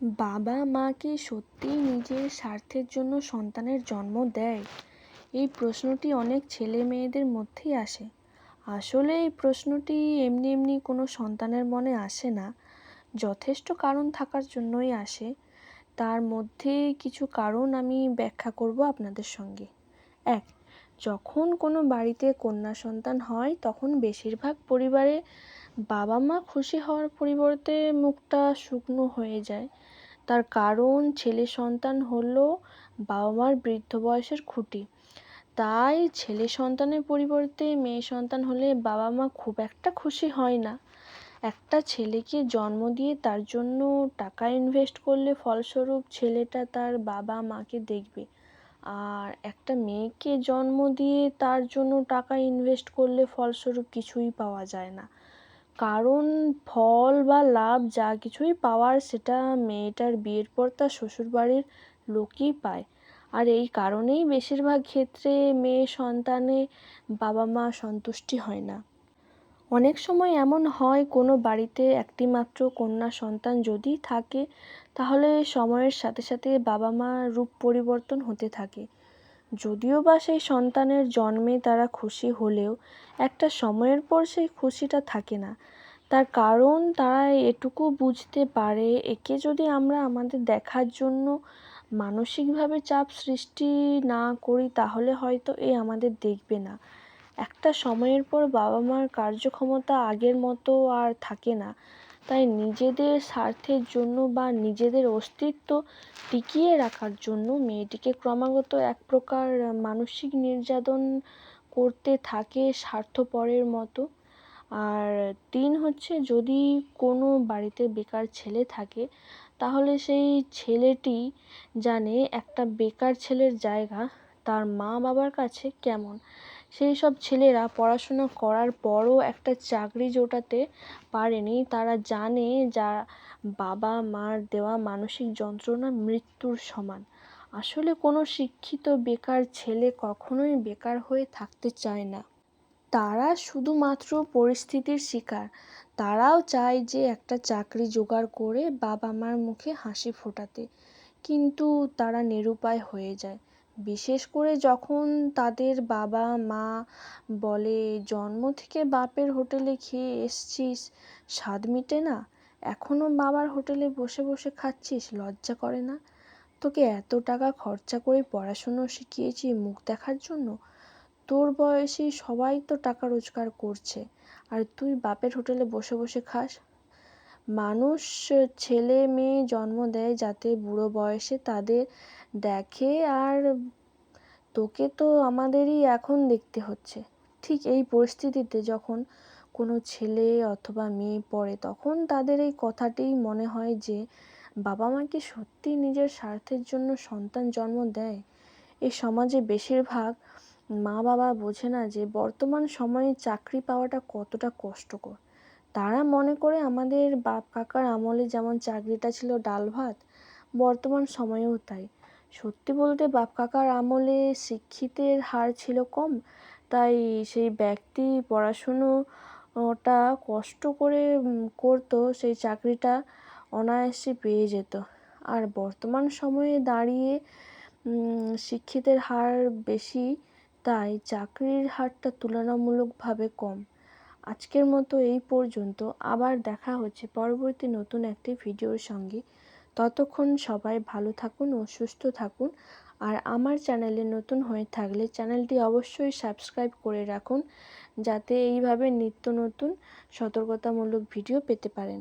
বাবা মা কি সত্যিই নিজের স্বার্থের জন্য সন্তানের জন্ম দেয়? এই প্রশ্নটি অনেক ছেলে মেয়েদের মধ্যেই আসে। আসলে এই প্রশ্নটি এমনি এমনি কোনো সন্তানের মনে আসে না। যথেষ্ট কারণ থাকার জন্যই আসে। তার মধ্যে কিছু কারণ আমি ব্যাখ্যা করব আপনাদের সঙ্গে। এক, যখন কোনো বাড়িতে কন্যা সন্তান হয়, তখন বেশিরভাগ পরিবারে বাবা মা খুশি হওয়ার পরিবর্তে মুখটা শুকনো হয়ে যায়। তার কারণ ছেলে সন্তান হলো বাবা মার বৃদ্ধ বয়সের খুঁটি। তাই ছেলে সন্তানের পরিবর্তে মেয়ে সন্তান হলে বাবা মা খুব একটা খুশি হয় না। একটা ছেলেকে জন্ম দিয়ে তার জন্য টাকা ইনভেস্ট করলে ফলস্বরূপ ছেলেটা তার বাবা মাকে দেখবে। আর একটা মেয়েকে জন্ম দিয়ে তার জন্য টাকা ইনভেস্ট করলে ফলস্বরূপ কিছুই পাওয়া যায় না। কারণ ফল বা লাভ যা কিছুই পাওয়ার সেটা মেয়েটার বিয়ের পর তার শ্বশুরবাড়ির লোকই পায়। আর এই কারণেই বেশিরভাগ ক্ষেত্রে মেয়ে সন্তানে বাবা মা সন্তুষ্টি হয় না। অনেক সময় এমন হয়, কোনো বাড়িতে একটি মাত্র কন্যা সন্তান যদি থাকে, তাহলে সময়ের সাথে সাথে বাবা মার রূপ পরিবর্তন হতে থাকে। যদিও বা সেই সন্তানের জন্মে তারা খুশি হলেও একটা সময়ের পর সেই খুশিটা থাকে না। তার কারণ তারা এটুকু বুঝতে পারে, একে যদি আমরা আমাদের দেখার জন্য মানসিকভাবে চাপ সৃষ্টি না করি, তাহলে হয়তো এ আমাদের দেখবে না। একটা সময়ের পর বাবা মার কার্যক্ষমতা আগের মতো আর থাকে না। তাই নিজেদের স্বার্থের জন্য বা নিজেদের অস্তিত্ব টিকিয়ে রাখার জন্য মেয়েটিকে ক্রমাগত এক প্রকার মানসিক নির্যাতন করতে থাকে স্বার্থপরের মতো। আর তিন হচ্ছে যদি কোনো বাড়িতে বেকার ছেলে থাকে, তাহলে সেই ছেলেটি জানে একটা বেকার ছেলের জায়গা তার মা বাবার কাছে কেমন? সেই সব ছেলেরা পড়াশোনা করার পরও একটা চাকরি জোটাতে পারেনি। তারা জানে যা বাবা, মার দেওয়া মানসিক যন্ত্রণা মৃত্যুর সমান। আসলে কোনো শিক্ষিত বেকার ছেলে কখনোই বেকার হয়ে থাকতে চায় না। তারা শুধুমাত্র পরিস্থিতির শিকার। তারাও চায় যে একটা চাকরি জোগাড় করে বাবা মার মুখে হাসি ফোটাতে। কিন্তু তারা নিরুপায় হয়ে যায়। বিশেষ করে যখন তাদের বাবা, মা বলে, জন্ম থেকে বাপের হোটেলে খেয়ে এসছিস, স্বাদ মিটে না এখনও বাবার হোটেলে বসে বসে খাচ্ছিস, লজ্জা করে না? তোকে এত টাকা খরচা করে পড়াশুনো শিখিয়েছি মুখ দেখার জন্য? তোর বয়সী সবাই তো টাকা রোজগার করছে, আর তুই বাপের হোটেলে বসে বসে খাস? মানুষ ছেলে মেয়ে জন্ম দেয় যাতে বুড়ো বয়সে তাদের দেখে আর তোকে তো আমাদেরই এখন দেখতে হচ্ছে। ঠিক এই পরিস্থিতিতে যখন কোনো ছেলে অথবা মেয়ে পড়ে, তখন তাদের এই কথাটিই মনে হয় যে, বাবা মা কি সত্যিই নিজের স্বার্থের জন্য সন্তান জন্ম দেয়? এই সমাজে বেশিরভাগ মা বাবা বোঝে না যে, বর্তমান সময়ে চাকরি পাওয়াটা কতটা কষ্টকর। তারা মনে করে আমাদের বাপ কাকার আমলে যেমন চাকরিটা ছিল ডাল ভাত, বর্তমান সময়েও তাই। সত্যি বলতে বাপ কাকার আমলে শিক্ষিতের হার ছিল কম, তাই সেই ব্যক্তি পড়াশুনোটা কষ্ট করে করতো, সেই চাকরিটা অনায়াসে পেয়ে যেত। আর বর্তমান সময়ে দাঁড়িয়ে শিক্ষিতের হার বেশি, তাই চাকরির হারটা তুলনামূলকভাবে কম। আজকের মতো এই পর্যন্ত। আবার দেখা হচ্ছে পরবর্তী নতুন একটি ভিডিওর সঙ্গে। ততক্ষণ সবাই ভালো থাকুন ও সুস্থ থাকুন। আর আমার চ্যানেলে নতুন হয়ে থাকলে চ্যানেলটি অবশ্যই সাবস্ক্রাইব করে রাখুন, যাতে এইভাবে নিত্য নতুন সতর্কতামূলক ভিডিও পেতে পারেন।